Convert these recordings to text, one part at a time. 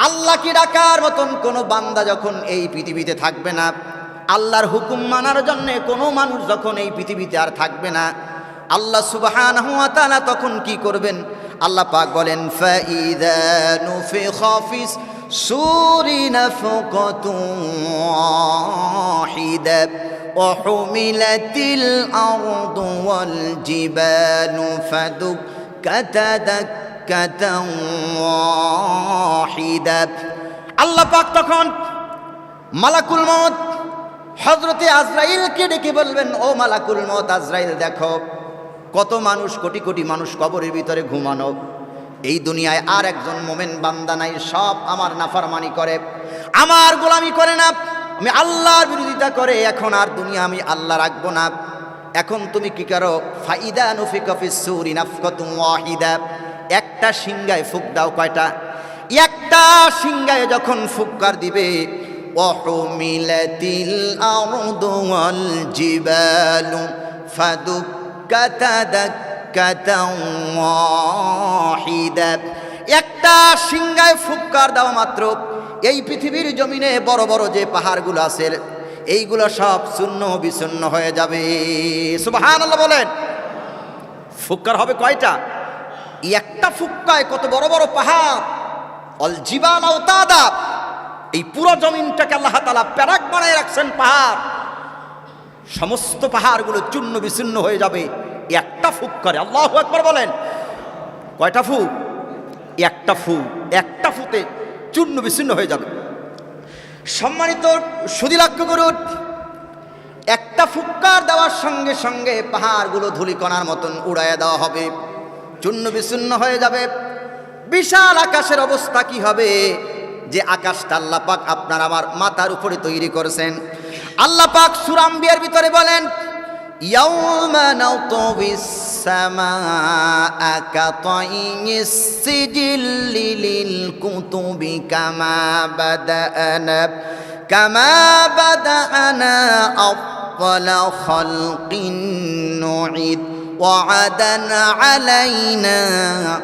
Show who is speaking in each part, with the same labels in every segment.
Speaker 1: আল্লাহকে ডাকার মতন কোনো বান্দা যখন এই পৃথিবীতে থাকবে না আল্লাহর হুকুম মানার জন্য কোনো মানুষ যখন এই পৃথিবীতে আর থাকবে না আল্লাহ সুবহানাহু ওয়া তাআলা তখন কি করবেন আল্লাহ পাক বলেন ফাইদা নুফিখা ফিস সুরি নাফকাতুন ওয়াহিদা وحملت الأرض والجبال فدكتا دكة واحدة আল্লাহ তখন মালাকুল মত হজরতে আজরাইলকে ডেকে বলবেন, ও মালাকুল মত আজরাইল, দেখো কত মানুষ, কোটি কোটি মানুষ কবরের ভিতরে ঘুমানো। এই দুনিয়ায় আর একজন মোমেন বান্দা নাই, সব আমার নাফারমানি করে। আমার গোলামি করে না, আমি আল্লাহর বিরোধিতা করে, এখন আর দুনিয়া আমি আল্লাহ রাখব না। এখন তুমি কি করো? ফাইদা নফিকফিস সুরি নাফকাতুম ওয়াহিদা। একটা সিংগায় ফুক দাও কয়টা? একটা সিংগায় যখন ফুৎকার দিবে একটা সিংগায় ফুৎকার দেওয়া মাত্র। এই পৃথিবীর জমিনে বড় বড় যে পাহাড়গুলো আছে, এইগুলো সব শূন্য বিশূন্য হয়ে যাবে। সুবহানাল্লাহ বলেন। ফুৎকার হবে কয়টা? একটা ফুক্কায় কত বড় বড় পাহাড়, অল আওতাদা, এই পুরো জমিনটাকে আল্লাহ তাআলা প্যারাক বানায় রাখছেন পাহাড়। সমস্ত পাহাড়গুলো চূর্ণ বিচ্ছিন্ন হয়ে যাবে একটা ফুক করে আল্লাহ একবার বলেন, কয়টা ফু? একটা ফু, একটা ফুতে চূর্ণ বিচ্ছিন্ন হয়ে যাবে। সম্মানিত সুদিলাক্ষ করুন একটা ফুক্কার দেওয়ার সঙ্গে সঙ্গে পাহাড়গুলো ধুলিকণার মতন উড়াইয়া দেওয়া হবে। চূন্য বিচূন্য হয়ে যাবে। বিশাল আকাশের অবস্থা কি হবে? যে আকাশটা আল্লাহ পাক আপনার আমার মাথার উপরে তৈরি করেছেন। আল্লাহ পাক সুরাম্বিয়ার ভিতরে বলেন কামা খলকিন নইদ كما بدأنا كما بدأنا أول خلق نعيد وعدا علينا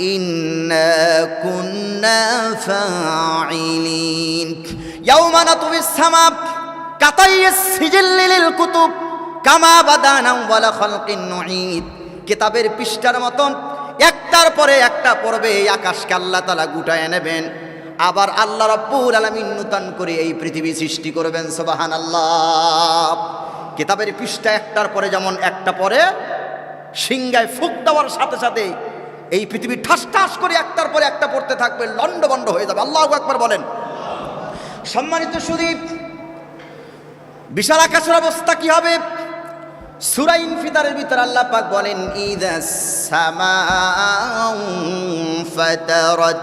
Speaker 1: إنا كنا فاعلين يوم نطوي السماء كطي السجل للكتب কামা বাদানা ওয়ালা খালকিন নুঈদ কিতাবের পৃষ্ঠার মতন একটার পরে একটা পড়বে এই আকাশকে আল্লাহ তাআলা গুটায় নেবেন আবার আল্লাহ রাব্বুল আলামিন নূতন করে এই পৃথিবী সৃষ্টি করবেন সুবহানাল্লাহ কিতাবের পৃষ্ঠা একটার পরে যেমন একটা পরে সিংগায় ফুক দেওয়ার সাথে সাথে এই পৃথিবী ঠাস ঠাস করে একটার পরে একটা পড়তে থাকবে লন্ডবন্ড হয়ে যাবে আল্লাহ একবার বলেন সম্মানিত সুদীপ বিশাল আকাশের অবস্থা কি হবে সুরাই ইনফিতারের ভিতর আল্লাহ পাক বলেন ইদা সামাউ ফাতারাত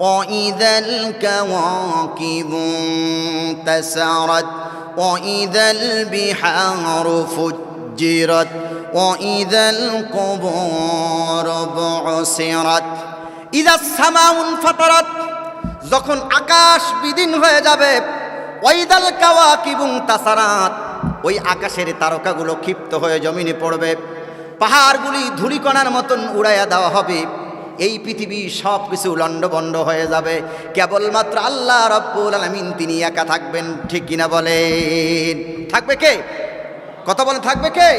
Speaker 1: وإذا الكواكب انتسرت وإذا البحار فجرت وإذا القبور بعصرت إذا السماء انفطرت যখন আকাশ বিদিন হয়ে যাবে ওয়াইদাল কাওয়াকিবুং তাসারাত ওই আকাশের তারকাগুলো ক্ষিপ্ত হয়ে জমিনে পড়বে পাহাড়গুলি ধুলিকণার মতন উড়াইয়া দেওয়া হবে এই পৃথিবী সব কিছু লণ্ডভণ্ড হয়ে যাবে কেবলমাত্র আল্লাহ রব্বুল আলমিন তিনি একা থাকবেন ঠিক কিনা বলেন থাকবে কে কথা বলে থাকবে কে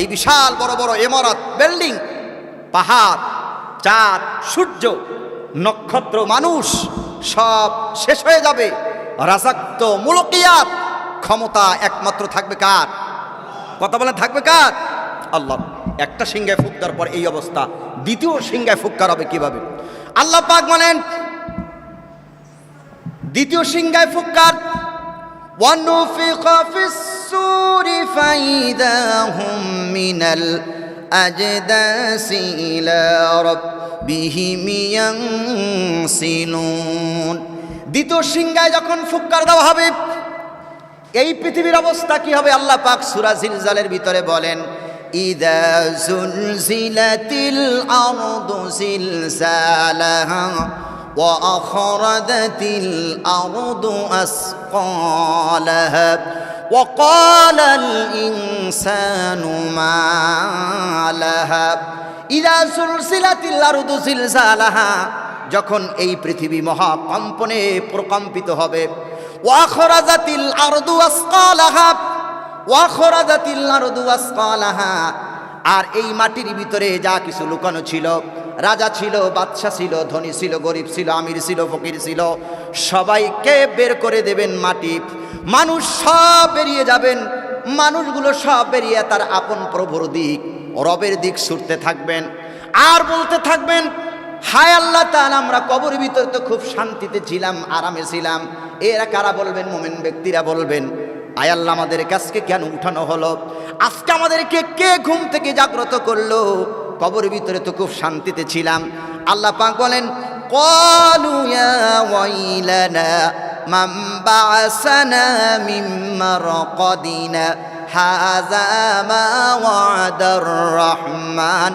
Speaker 1: এই বিশাল বড় বড় এমরত বিল্ডিং, পাহাড়, চাঁদ, সূর্য, নক্ষত্র, মানুষ, সব শেষ হয়ে যাবে। রাজাক্ত মূলকিয়াত, ক্ষমতা একমাত্র থাকবে কার? কথা বলে থাকবে কার? আল্লাহ, একটা সিংহায় ফুক পর এই অবস্থা, দ্বিতীয় সিংহায় ফুক্কার হবে কীভাবে? আল্লাহ পাক বলেন, দ্বিতীয় সিংহায় ফুক্কার ওয়ান السور فإذا هم من الأجداث إلى ربهم ينسلون দ্বিতীয় সিংহায় যখন ফুৎকার দেওয়া হবে এই পৃথিবীর অবস্থা কি হবে আল্লাহ পাক সূরা জিলজালের ভিতরে বলেন ইদা জুলজিলাতিল আরদু জিলজালাহা وأخرجت الأرض أثقالها وقال الإنسان ما لها إذا زلزلت الأرض زلزالها যখন এই পৃথিবী মহাকম্পনে প্রকম্পিত হবে ওয়াখরাজাতিল আরদু আসকালাহা ওয়াখরাজাতিল আরদু আসকালাহা আর এই মাটির ভিতরে যা কিছু লুকানো ছিল, রাজা ছিল বাদশা ছিল, ধনী ছিল, গরিব ছিল, আমির ছিল, ফকির ছিল, সবাইকে বের করে দেবেন মাটি। মানুষ সব বেরিয়ে যাবেন, মানুষগুলো সব বেরিয়ে তার আপন প্রভুর দিক, রবের দিক ছুটতে থাকবেন। আর বলতে থাকবেন, হায় আল্লাহ তাআলা, আমরা কবর ভিতরে তো খুব শান্তিতে ছিলাম, আরামে ছিলাম। এরা কারা বলবেন? মোমেন ব্যক্তিরা বলবেন। আয় আল্লাহ, আমাদের কাছকে কেন উঠানো হলো? আজকে আমাদেরকে কে ঘুম থেকে জাগ্রত করল? কবরের ভিতরে তো খুব শান্তিতে ছিলাম। আল্লাহ পাক বলেন রহমান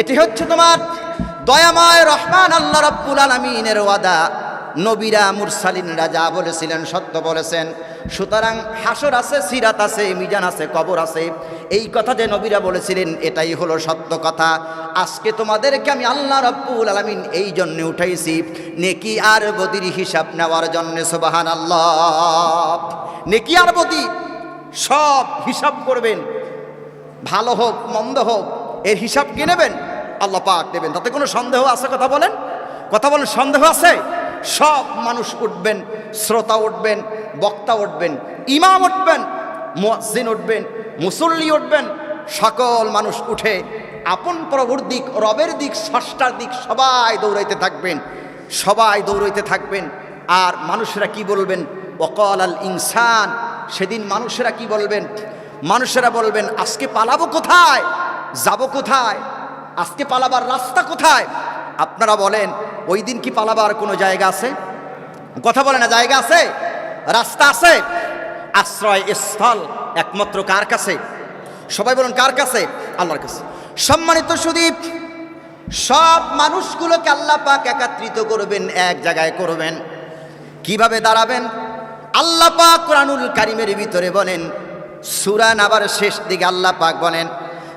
Speaker 1: এটি হচ্ছে তোমার দয়াময় রহমান আল্লাহ রব্বুল আলমিনের ওয়াদা। নবীরা মুরসালিনরা যা বলেছিলেন সত্য বলেছেন। সুতরাং হাসর আছে, সিরাত আছে, মিজান আছে, কবর আছে। এই কথা যে নবীরা বলেছিলেন, এটাই হলো সত্য কথা। আজকে তোমাদেরকে আমি আল্লাহ রব্বুল আলমিন এই জন্য উঠাইছি, নেকি আর বদির হিসাব নেওয়ার জন্য সোবাহান আল্লাহ নেকি আর বদি সব হিসাব করবেন। ভালো হোক, মন্দ হোক, এর হিসাব কে নেবেন, আল্লাহ পাক নেবেন তাতে কোনো সন্দেহ আছে? কথা বলেন। কথা বলেন, সন্দেহ আছে? সব মানুষ উঠবেন, শ্রোতা উঠবেন, বক্তা উঠবেন, ইমাম উঠবেন, মুয়াজ্জিন উঠবেন, মুসল্লি উঠবেন, সকল মানুষ উঠে আপন প্রভুর দিক, রবের দিক ষষ্ঠার দিক সবাই দৌড়াইতে থাকবেন, সবাই দৌড়াইতে থাকবেন। আর মানুষেরা কি বলবেন? ওকল আল ইনসান, সেদিন মানুষেরা কি বলবেন? মানুষেরা বলবেন, আজকে পালাবো কোথায়? যাব কোথায়? আজকে পালাবার রাস্তা কোথায়? আপনারা বলেন ওই দিন কি পালাবার কোনো জায়গা আছে? কথা বলে না, জায়গা আছে? রাস্তা আছে? আশ্রয় স্থল একমাত্র কার কাছে? সবাই বলুন, কার কাছে? আল্লাহর কাছে। সম্মানিত সুদীপ, সব মানুষগুলোকে আল্লাহ পাক একত্রিত করবেন, এক জায়গায় করবেন। কীভাবে দাঁড়াবেন? আল্লাহ পাক কোরআনুল কারিমের ভিতরে বলেন সুরান আবার শেষ দিকে আল্লাহ পাক বলেন,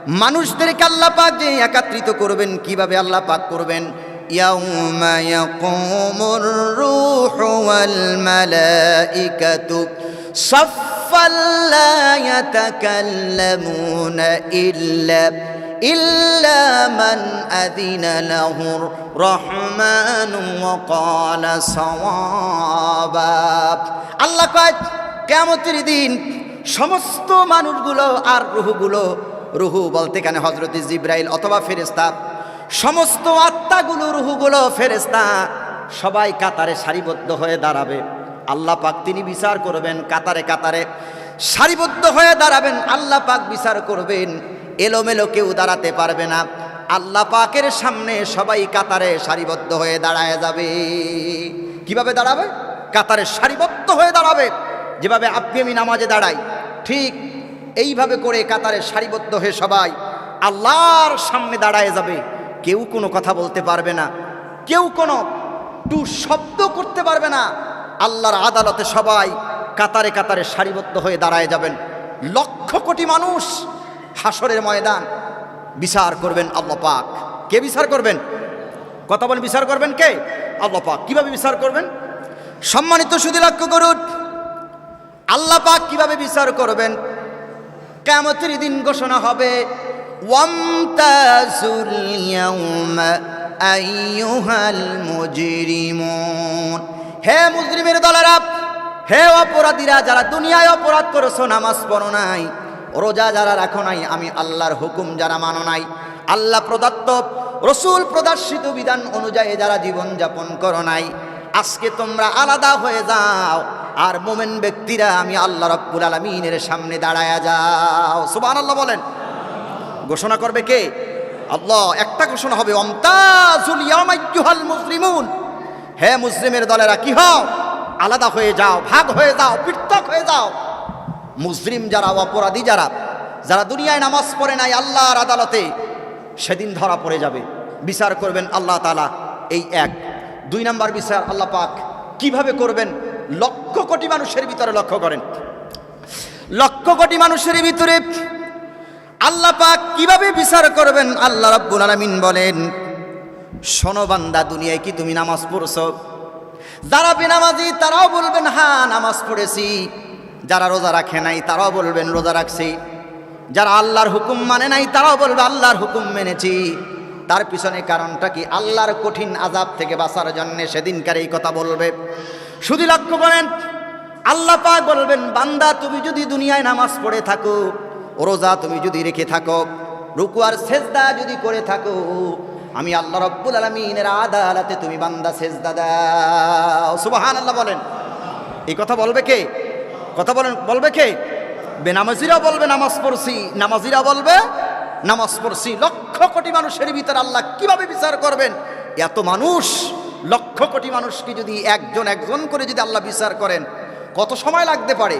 Speaker 1: মানুষদেরকে আল্লাহ পাক যে একত্রিত করবেন, কীভাবে আল্লাহ পাক করবেন? يوم يقوم الروح والملائكة صفا لا يتكلمون إلا إلا من أذن له الرحمن وقال صوابا আল্লাহ কয় কেমতের দিন সমস্ত মানুষগুলো আর রুহুগুলো রুহু বলতে কেন হজরত জিব্রাইল অথবা ফেরেস্তা সমস্ত আত্মাগুলো, রুহুগুলো ফেরেস্তা সবাই কাতারে সারিবদ্ধ হয়ে দাঁড়াবে। আল্লাহ পাক তিনি বিচার করবেন, কাতারে কাতারে সারিবদ্ধ হয়ে দাঁড়াবেন, আল্লাহ পাক বিচার করবেন। এলোমেলো কেউ দাঁড়াতে পারবে না। আল্লাহ পাকের সামনে সবাই কাতারে সারিবদ্ধ হয়ে দাঁড়ায় যাবে। কীভাবে দাঁড়াবে? কাতারে সারিবদ্ধ হয়ে দাঁড়াবে। যেভাবে আপনি আমি নামাজে দাঁড়াই ঠিক এইভাবে করে কাতারে সারিবদ্ধ হয়ে সবাই আল্লাহর সামনে দাঁড়ায় যাবে। কেউ কোনো কথা বলতে পারবে না। কেউ কোনো টু শব্দ করতে পারবে না। আল্লাহর আদালতে সবাই কাতারে কাতারে সারিবদ্ধ হয়ে দাঁড়ায় যাবেন। লক্ষ কোটি মানুষ হাসরের ময়দান। বিচার করবেন আল্লাহ পাক। কে বিচার করবেন? কথা বলেন, বিচার করবেন কে? আল্লাহ পাক। কীভাবে বিচার করবেন? সম্মানিত শুধু লক্ষ্য করুন আল্লাহ পাক কীভাবে বিচার করবেন? কেমতের দিন ঘোষণা হবে ওয়ামতাজুল ইয়াউমা আইয়ুহাল মুজরিমুন হে মুজরিমের দলেরা, হে অপরাধীরা, যারা দুনিয়ায় অপরাধ করেছ, নামাজ পড়ো নাই, রোজা যারা রাখো নাই, আমি আল্লাহর হুকুম যারা মানো নাই। আল্লাহ প্রদত্ত রসুল প্রদর্শিত বিধান অনুযায়ী যারা জীবন যাপন করো নাই, আজকে তোমরা আলাদা হয়ে যাও। আর মোমেন ব্যক্তিরা, আমি আল্লাহ রব্বুল আলমিনের সামনে দাঁড়ায়া যাও। সুবান আল্লাহ বলেন ঘোষণা করবে কে? আল্লাহ, একটা ঘোষণা হবে, অমতাজুল ইয়ামাইয়ুহাল মুসলিমুন হে মুসলিমের দলেরা, কি হও? আলাদা হয়ে যাও, ভাগ হয়ে যাও, পৃথক হয়ে যাও। মুসলিম যারা, অপরাধী যারা যারা দুনিয়ায় নামাজ পড়ে নাই আল্লাহর আদালতে, সেদিন ধরা পড়ে যাবে। বিচার করবেন আল্লাহ তালা এই এক। দুই নাম্বার বিচার আল্লাহ পাক কীভাবে করবেন? লক্ষ কোটি মানুষের ভিতরে লক্ষ্য করেন। লক্ষ কোটি মানুষের ভিতরে আল্লাহ পাক কীভাবে বিচার করবেন? আল্লাহ রাব্বুল আলামিন বলেন, শোনো বান্দা, দুনিয়ায় কি তুমি নামাজ পড়ছো? যারা বেনামাজি, তারাও বলবেন হ্যাঁ নামাজ পড়েছি। যারা রোজা রাখে নাই, তারাও বলবেন, রোজা রাখছি। যারা আল্লাহর হুকুম মানে নাই, তারাও বলবে, আল্লাহর হুকুম মেনেছি। তার পিছনে কারণটা কি? আল্লাহর কঠিন আজাব থেকে বাঁচার জন্য সেদিনকার এই কথা বলবে। শুধু লক্ষ্য করেন, আল্লাহ পাক বলবেন, বান্দা, তুমি যদি দুনিয়ায় নামাজ পড়ে থাকো রোজা তুমি যদি রেখে থাকো রুকু আর সেজদা যদি করে থাকো, আমি আল্লাহ রব্বুল আলমিনের আদালতে তুমি বান্দা সেজদা দাও। সুবাহান আল্লাহ বলেন। এই কথা বলবে কে? কথা বলেন, বলবে কে? বেনামাজিরা বলবে নামাজ পড়ছি, নামাজিরা বলবে, নামাজ পড়ছি। লক্ষ কোটি মানুষের ভিতরে আল্লাহ কীভাবে বিচার করবেন? এত মানুষ, লক্ষ কোটি মানুষকে যদি একজন একজন করে যদি আল্লাহ বিচার করেন, কত সময় লাগতে পারে?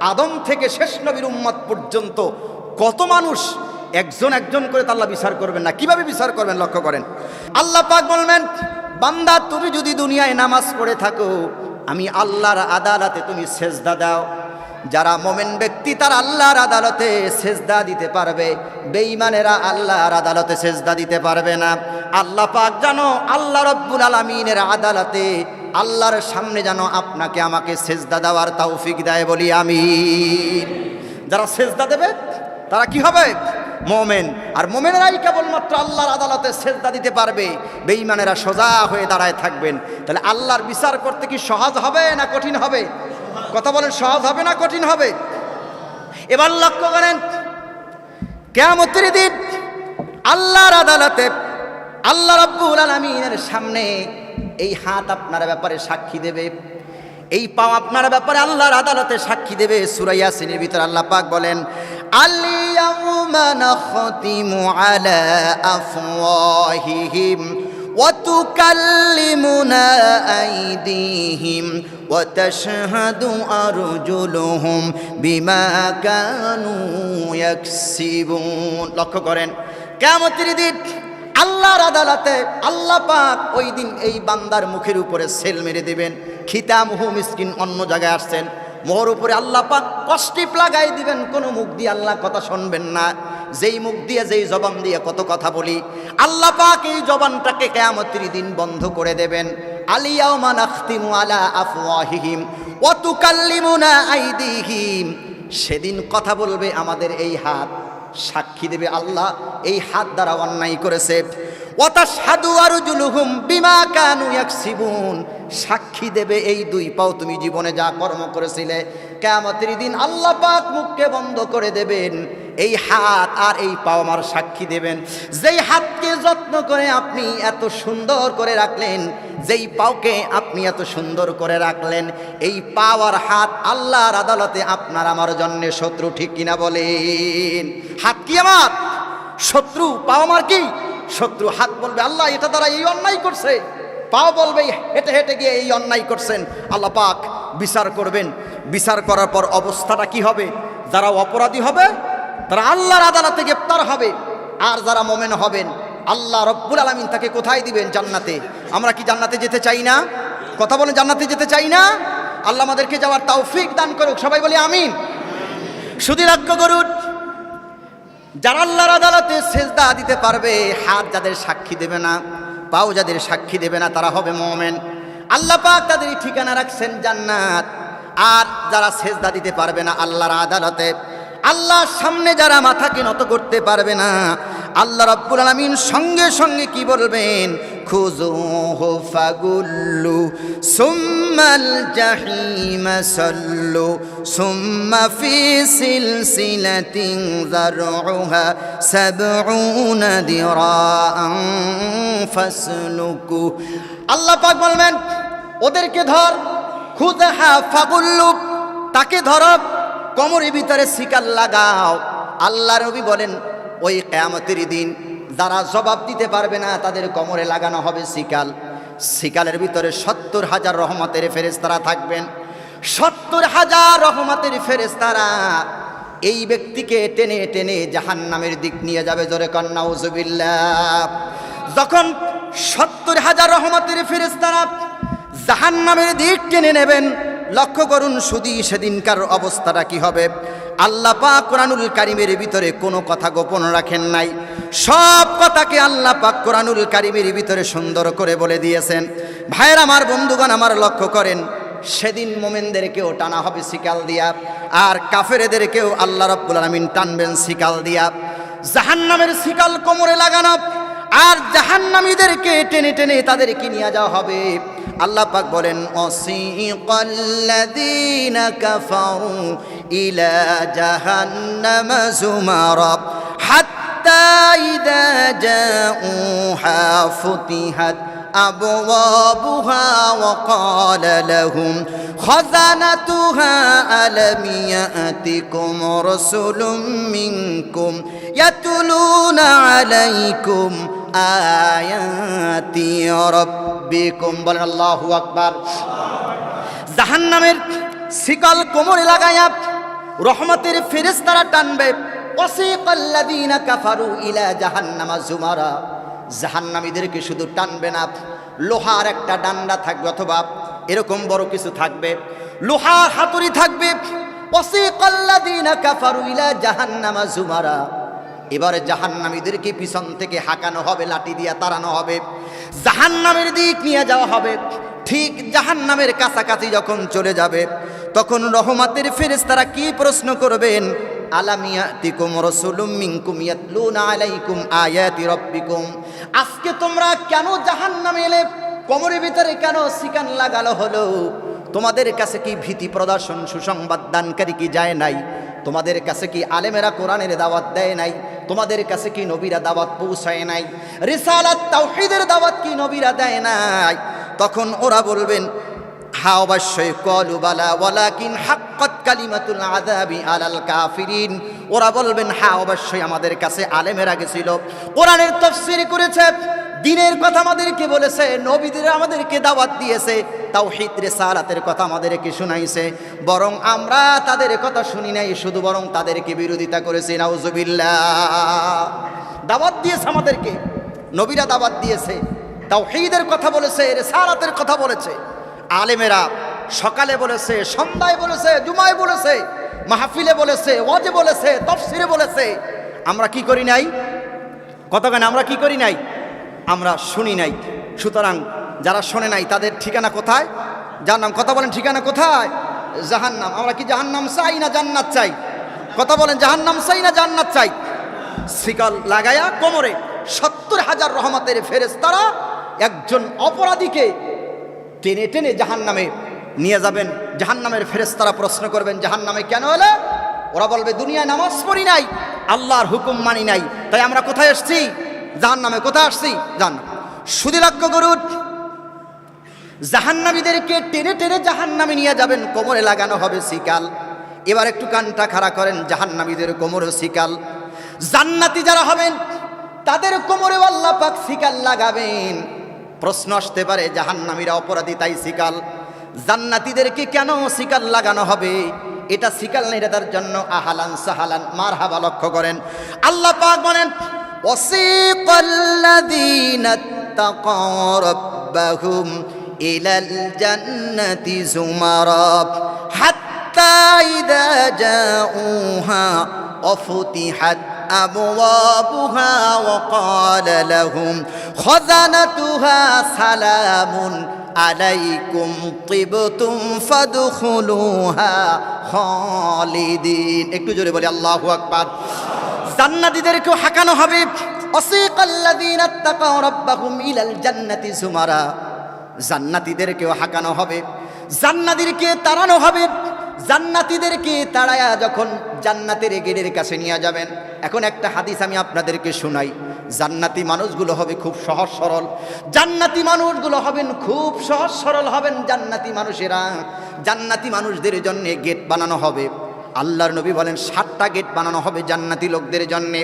Speaker 1: আদম থেকে শেষ নবীর উম্মত পর্যন্ত কত মানুষ একজন একজন করে আল্লাহ বিচার করবেন না। কীভাবে বিচার করবেন লক্ষ্য করেন? আল্লাহ পাক বলবেন, বান্দা, তুমি যদি দুনিয়ায় নামাজ পড়ে থাকো, আমি আল্লাহর আদালতে তুমি সেজদা দাও। যারা মোমেন ব্যক্তি, তার আল্লাহর আদালতে সেজদা দিতে পারবে। বেঈমানেরা আল্লাহর আদালতে সেজদা দিতে পারবে না। আল্লাহ পাক জানো, আল্লাহ রব্বুল আলমিনের আদালতে আল্লাহর সামনে যেন আপনাকে আমাকে সেজদা দেওয়ার তৌফিক দেয় বলি আমি যারা সেজদা দেবে, তারা কি হবে? মোমেন। আর মোমেনেরাই কেবলমাত্র আল্লাহর আদালতে সেজদা দিতে পারবে। বেঈমানেরা সোজা হয়ে দাঁড়ায় থাকবেন। তাহলে আল্লাহর বিচার করতে কি সহজ হবে না কঠিন হবে? কথা বলেন, সহজ হবে না কঠিন হবে? এবার লক্ষ্য করেন কেমতের দিন আল্লাহর আদালতে আল্লাহ রব্বুল আলমিনের সামনে এই হাত আপনার ব্যাপারে সাক্ষী দেবে এই পাও আপনার ব্যাপারে আল্লাহর আদালতে সাক্ষী দেবে সুরাইয়া সিনের ভিতরে আল্লাহ পাক বলেন আলিয়াউমা নাখতিমু আলা আফওয়াহিহিম وتكلمنا أيديهم وتشهد أرجلهم بما كانوا يكسبون লক্ষ্য করেন কেমতের দিন আল্লাহর আদালতে আল্লাহ পাক ওই দিন এই বান্দার মুখের উপরে সেল মেরে দেবেন, খিতামহু মিসকিন অন্য জায়গায় আসছেন। মোহর উপরে আল্লাহ পাক কষ্টিপ লাগাই দিবেন, কোনো মুখ দিয়ে আল্লাহ কথা শুনবেন না। যেই মুখ দিয়ে, যেই জবান দিয়ে কত কথা বলি, আল্লাহ পাক এই জবানটাকে কেয়ামতের দিন বন্ধ করে দেবেন। আলিয়াউমা আলা সেদিন কথা বলবে আমাদের এই হাত। সাক্ষী দেবে আল্লাহ, এই হাত দ্বারা অন্যায় করেছে। সাক্ষী দেবে এই দুই পাও তুমি জীবনে যা কর্ম করেছিলে কেমন দিন আল্লাহ পাক মুখকে বন্ধ করে দেবেন। এই হাত আর এই পাও আমার সাক্ষী দেবেন। যেই হাতকে যত্ন করে আপনি এত সুন্দর করে রাখলেন, যেই পাওকে আপনি এত সুন্দর করে রাখলেন, এই পাওয়ার হাত আল্লাহর আদালতে আপনার আমার জন্য শত্রু ঠিক কিনা বলেন। হাত কি আমার? শত্রু? পাও আমার কি? শত্রু হাত বলবে, আল্লাহ, এটা তারা এই অন্যায় করছে। পাও বলবে, হেঁটে হেঁটে গিয়ে এই অন্যায় করছেন। আল্লাহ পাক বিচার করবেন। বিচার করার পর অবস্থাটা কি হবে? যারা অপরাধী হবে তারা আল্লাহর আদালতে গ্রেপ্তার হবে। আর যারা মোমেন হবেন, আল্লাহ রব্বুল আলমিন তাকে কোথায় দিবেন জান্নাতে? আমরা কি জান্নাতে যেতে চাই না? কথা বলে জান্নাতে যেতে চাই না? আল্লাহ আমাদেরকে যাওয়ার তৌফিক দান করুক, সবাই বলি আমিন। লক্ষ্য করুন, যারা আল্লাহর আদালতে সেজদা দিতে পারবে, হাত যাদের সাক্ষী দেবে না, পাও যাদের সাক্ষী দেবে না, তারা হবে মোমেন। আল্লাহ পাক তাদের ঠিকানা রাখছেন জান্নাত। আর যারা সেজদা দিতে পারবে না আল্লাহর আদালতে আল্লাহর সামনে যারা মাথাকে নত করতে পারবে না, আল্লাহ রাব্বুল আলামিন সঙ্গে সঙ্গে কি বলবেন? খুজুহু ফাগুল্লু, সুম্মাল জাহিম সাল্লু, সুম্মা ফি সিলসিলাতিন যারউহা সাবউনা দিরাআন ফাসলুকু। আল্লাহ পাক বলবেন, ওদেরকে ধর খুদহা ফাগুল্লু, তাকে ধর। কোমরের ভিতরে শিকার লাগাও। আল্লাহ নবী বলেন, ওই কেয়ামতের দিন যারা জবাব দিতে পারবে না, তাদের কোমরে লাগানো হবে শিকাল। শিকালের ভিতরে সত্তর হাজার রহমতের ফেরেস্তারা থাকবেন। সত্তর হাজার রহমতের ফেরেস্তারা এই ব্যক্তিকে টেনে টেনে জাহান নামের দিক নিয়ে যাবে জোরে কন্যা যখন সত্তর হাজার রহমতের ফেরেস্তারা জাহান নামের দিক টেনে নেবেন লক্ষ্য করুন শুধু সেদিনকার অবস্থাটা কি হবে। আল্লাহ পাক কোরআনুল কারিমের ভিতরে কোনো কথা গোপন রাখেন নাই। সব কথাকে আল্লাহ পাক কোরআনুল কারিমের ভিতরে সুন্দর করে বলে দিয়েছেন। ভাইয়ের আমার বন্ধুগণ, আমার লক্ষ্য করেন, সেদিন মোমেনদেরকেও টানা হবে শিকাল দিয়া, আর কাফেরেদেরকেও আল্লাহ রব্বুল আলমিন টানবেন শিকাল দিয়া। জাহান্নামের শিকাল কোমরে লাগানো, আর জাহান্নামীদেরকে টেনে টেনে তাদেরকে নিয়ে যাওয়া হবে। আল্লাহ পাক বলেন অসিকাল্লাযীনা কাফারু ইলা জাহান্নাম যুমারা হাত্তা ইযা জাউহা ফুতিহাত أبوابها وقال لهم خزنتها ألم يأتكم رسل منكم يتلون عليكم আয়াতি রব্বিকুম, বলেন আল্লাহু আকবার। জাহান্নামের শিকল কোমরে লাগায়া রহমতের ফেরেশতারা টানবে। ওয়াসিকাল্লাযীনা কাফারু ইলা জাহান্নামা জুমারা। জাহান্নামীদেরকে শুধু টানবে না, লোহার একটা ডান্ডা থাকবে অথবা এরকম বড় কিছু থাকবে। লোহার হাতুড়ি থাকবে। ওয়াসিকাল্লাযীনা কাফারু ইলা জাহান্নামা জুমারা। এবারে জাহান্নামীদেরকে পিছন থেকে হাঁকানো হবে, লাঠি দিয়া তাড়ানো হবে। জাহান্নামের দিক নিয়ে যাওয়া হবে। ঠিক জাহান্নামের কাছাকাছি যখন চলে যাবে, তখন রহমাতের ফেরেশতারা কি প্রশ্ন করবেন? আজকে তোমরা কেন জাহান্নামে এলে? কোমরের ভিতরে কেন সিকান লাগালো হলো? তোমাদের কাছে কি ভীতি প্রদর্শন, সুসংবাদ দানকারী কি যায় নাই? তোমাদের কাছে কি আলেমেরা কোরআনের দাওয়াত দেয় নাই? তোমাদের কাছে কি নবীরা দাওয়াত পৌঁছায় নাই? রিসালাত তাওহীদের দাওয়াত কি নবীরা দেয় নাই? তখন ওরা বলবেন, হা, অবশ্যই। কলু বালা, ওয়ালাকিন হাক্কাত কালিমাতুল আযাবি আলাল কাফিরিন। ওরা বলবেন হ্যাঁ অবশ্যই আমাদের কাছে আলেমেরা গেছিল। কোরআনের তাফসীর করেছে। দিনের কথা আমাদেরকে বলেছে, নবীদের আমাদেরকে দাওয়াত দিয়েছে, তাওহীদ রিসালাতের কথা আমাদেরকে শুনাইছে। বরং আমরা তাদের কথা শুনি নাই, শুধু বরং তাদেরকে বিরোধিতা করেছি, নাউজুবিল্লাহ। দাওয়াত দিয়েছে আমাদেরকে, নবীরা দাওয়াত দিয়েছে, তাওহীদের কথা বলেছে, রিসালাতের কথা বলেছে। আলেমেরা সকালে বলেছে, সন্ধ্যায় বলেছে, জুমায় বলেছে, মাহফিলে বলেছে, ওয়াজে বলেছে, তফসিরে বলেছে। আমরা কি করি নাই? কতক্ষণ আমরা কি করি নাই? আমরা শুনি নাই। সুতরাং যারা শোনে নাই, তাদের ঠিকানা কোথায়? যার নাম, কথা বলেন ঠিকানা কোথায়? জাহান্নাম। আমরা কি জাহান্নাম চাই না জান্নাত চাই? কথা বলেন, জাহান্নাম চাই না জান্নাত চাই? শিকল লাগায়া কোমরে সত্তর হাজার রহমতের ফেরেশতারা একজন অপরাধীকে টেনে টেনে জাহান নামে নিয়ে যাবেন। জাহান নামের ফেরেস্তারা প্রশ্ন করবেন জাহান নামে কেন এলে? ওরা বলবে, দুনিয়ায় নামাজ পড়ি নাই, আল্লাহর হুকুম মানি নাই। তাই আমরা কোথায় এসছি? জাহান নামে কোথায় আসছি? জান শুধু লক্ষ্য করুন জাহান্নামীদেরকে টেনে টেনে জাহান্নামে নিয়ে যাবেন, কোমরে লাগানো হবে শিকাল। এবার একটু কানটা খাড়া করেন জাহান্নামীদের কোমরে শিকাল। জান্নাতি যারা হবেন, তাদের কোমরে আল্লাহ পাক শিকাল লাগাবেন। প্রশ্ন আসতে পারে, জাহান্নামীরা অপরাধী তাই শিকাল। জান্নাতীদেরকে কেন শিকাল লাগানো হবে? এটা শিকাল নেই তার জন্য। আহালান সাহালান মার হাবা লক্ষ্য করেন। আল্লাহ পাক বলেন وسيق الذين اتقوا ربهم إلى الجنة زمرا حتى إذا جاءوها وفتحت أبوابها وقال لهم خزنتها سلام عليكم طبتم فادخلوها خالدين একটু জোরে বলি আল্লাহু আকবার জান্নাতীদেরকেও হাঁকানো হবে। জান্নাতীদেরকেও হাঁকানো হবে। জান্নাতীদেরকে তাড়ানো হবে। জান্নাতীদেরকে তাড়ায়া যখন জান্নাতের গেটের কাছে নিয়ে যাবেন। এখন একটা হাদিস আমি আপনাদেরকে শোনাই। জান্নাতি মানুষগুলো হবে খুব সহজ সরল। জান্নাতি মানুষগুলো হবেন খুব সহজ সরল হবেন জান্নাতি মানুষেরা। জান্নাতি মানুষদের জন্য গেট বানানো হবে। আল্লাহর নবী বলেন, সাতটা গেট বানানো হবে জান্নাতি লোকদের জন্যে।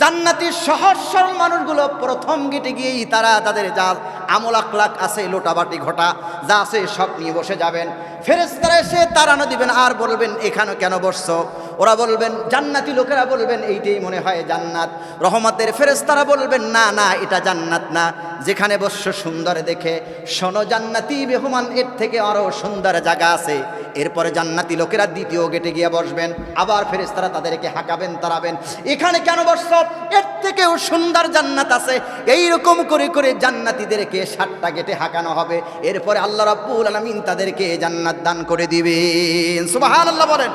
Speaker 1: জান্নাতি সহজ সরল মানুষগুলো প্রথম গেটে গিয়েই তারা তাদের যা আমল আখলাক আছে, লোটাবাটি ঘটা, যা আছে সব নিয়ে বসে যাবেন। ফেরেস্তারা এসে তারানো দিবেন, আর বলবেন, এখানে কেন বসছো? ওরা বলবেন, জান্নাতি লোকেরা বলবেন, এইটাই মনে হয় জান্নাত। রহমতের ফেরেস্তারা বলবেন, না না, এটা জান্নাত না। যেখানে বস্য সুন্দর দেখে শোনো, জান্নাতি বেহমান এর থেকে আরও সুন্দর জায়গা আছে। এরপরে জান্নাতি লোকেরা দ্বিতীয় গেটে গিয়ে বসবেন। আবার ফেরেস্তারা তাদেরকে হাঁকাবেন, তাড়াবেন, এখানে কেন বসছ? এর থেকেও সুন্দর জান্নাত আছে। এই রকম করে করে জান্নাতিদেরকে সাতটা গেটে হাঁকানো হবে। এরপরে আল্লাহ রাব্বুল আলামিন তাদেরকে জান্নাত দান করে দিবেন। সুবহানাল্লাহ বলেন।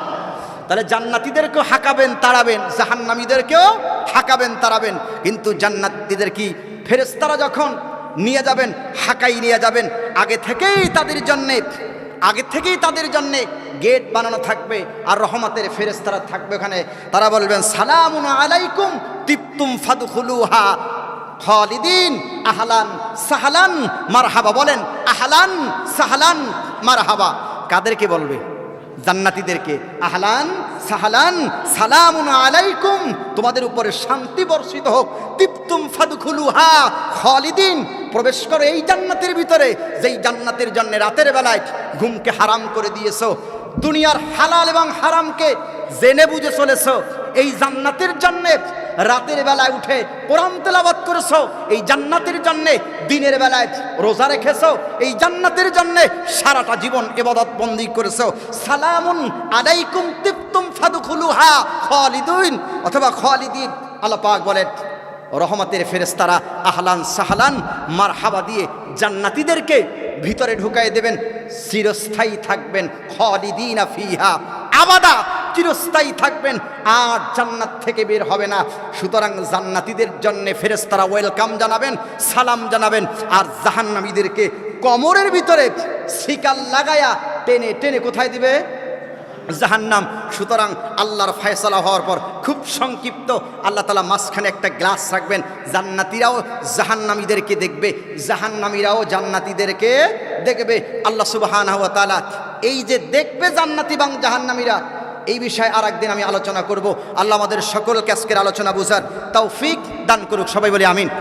Speaker 1: তাহলে জান্নাতিদেরকেও হাঁকাবেন, তাড়াবেন, জাহান্নামীদেরকেও হাঁকাবেন, তাড়াবেন। কিন্তু জান্নাতিদের কি? ফেরেস্তারা যখন নিয়ে যাবেন, হাঁকাই নিয়ে যাবেন, আগে থেকেই তাদের জন্যে, আগে থেকেই তাদের জন্যে গেট বানানো থাকবে আর রহমতের ফেরেস্তারা থাকবে ওখানে। তারা বলবেন, সালামুন আলাইকুম তিপ্তুম ফাদখুলুহা। খালিদিন আহলান সাহালান মারহাবা বলেন, আহলান সাহালান মারহাবা। কাদেরকে বলবে? জান্নাতিদেরকে। আহলান সাহালান, সালামুন আলাইকুম। তোমাদের উপরে শান্তি বর্ষিত হোক। তিপ্তুম ফাদখুলুহা। খালিদিন, প্রবেশ করো এই জান্নাতের ভিতরে। যেই জান্নাতের জন্য রাতের বেলায় ঘুমকে হারাম করে দিয়েছ, দুনিয়ার হালাল এবং হারামকে জেনে বুঝে চলেছো, এই জান্নাতের জন্যে রাতের বেলায় উঠে কোরআন তেলাবাত করেছ, এই জান্নাতের জন্যে দিনের বেলায় রোজা রেখেছো, এই জান্নাতের জন্যে সারাটা জীবন এবাদত বন্দি করেছ। সালামুন আলাইকুম তিপ্তুম ফাদখুলুহা খালিদুইন অথবা খালিদিন, আল্লাহ পাক বলেন, রহমতের ফেরেস্তারা আহলান সাহলান মার হাবা দিয়ে জান্নাতিদেরকে ভিতরে ঢুকাই দেবেন, চিরস্থায়ী থাকবেন, খালিদিনা ফিহা, আবাদা চিরস্থায়ী থাকবেন, আর জান্নাত থেকে বের হবে না। সুতরাং জান্নাতীদের জন্য ফেরেস্তারা ওয়েলকাম জানাবেন, সালাম জানাবেন, আর জাহান্নামীদেরকে কমরের ভিতরে শিকাল লাগায়া টেনে টেনে কোথায় দিবে? জাহান্নাম। সুতরাং আল্লাহর ফয়সালা হওয়ার পর খুব সংক্ষিপ্ত আল্লাহ তালা মাঝখানে একটা গ্লাস রাখবেন। জান্নাতিরাও জাহান্নামীদেরকে দেখবে, জাহান্নামীরাও জান্নাতিদেরকে দেখবে। আল্লাহ সুবাহান এই যে দেখবে জান্নাতি বাং জাহান্নামীরা এই বিষয়ে আর একদিন আমি আলোচনা করব। আল্লাহ আমাদের সকল ক্যাসকের আলোচনা বুঝার তাও ফিক দান করুক। সবাই বলি আমিন।